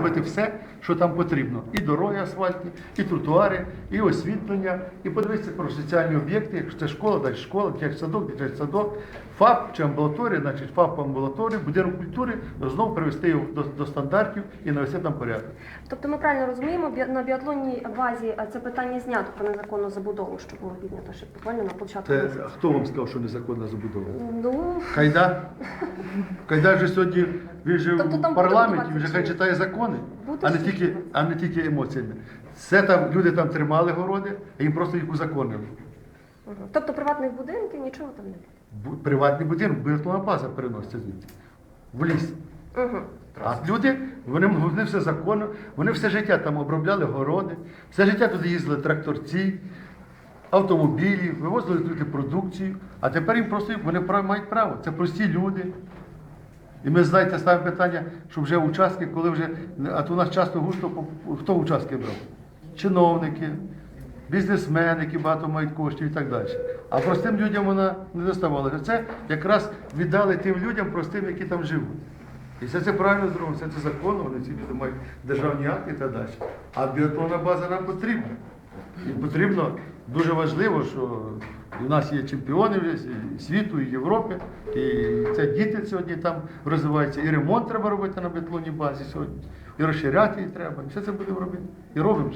робити все, що там потрібно. І дороги асфальтні, і тротуари, і освітлення, і подивитися про соціальні об'єкти, якщо це школа, далі школа, дитячий садок, дитячий садок, ФАП чи амбулаторія, значить ФАП амбулаторія, будинок культури, знову привести його до, до стандартів і навести там порядок. Тобто ми правильно розуміємо, на біатлонній базі це питання знято про незаконну забудову, що було піднято ще буквально на початку. Це хто вам сказав, що незаконна забудова? Ну, Кайда? Кайда вже сьогодні він же Тобто там в парламенті, він же хай читає закони, Буде а не тільки, а не тільки емоціями. Це там люди там тримали городи, а їм просто їх узаконили. Мгм. тобто приватних будинків нічого там не буде. Бу- Приватний будинок, біатлонна база переноситься звідти. В ліс. Угу. А люди, вони, вони все законно, вони все життя там обробляли городи, все життя туди їздили тракторці, автомобілі, вивозили туди продукцію, а тепер їм просто вони мають право. Це прості люди. І ми, знаєте, ставимо питання, що вже участки, коли вже, а то у нас часто густо, хто участки брав? Чиновники, бізнесмени, які багато мають коштів і так далі. А простим людям вона не доставала. Це якраз віддали тим людям простим, які там живуть. І все це правильно зроблено, все це законно, вони ці люди мають державні акти і так далі. А біатлонна база нам потрібна. І потрібно дуже важливо, що у нас є чемпіони світу, і Європи, і це діти сьогодні там розвиваються. І ремонт треба робити на біатлонній базі сьогодні, і розширяти її треба. І все це будемо робити. І робимо.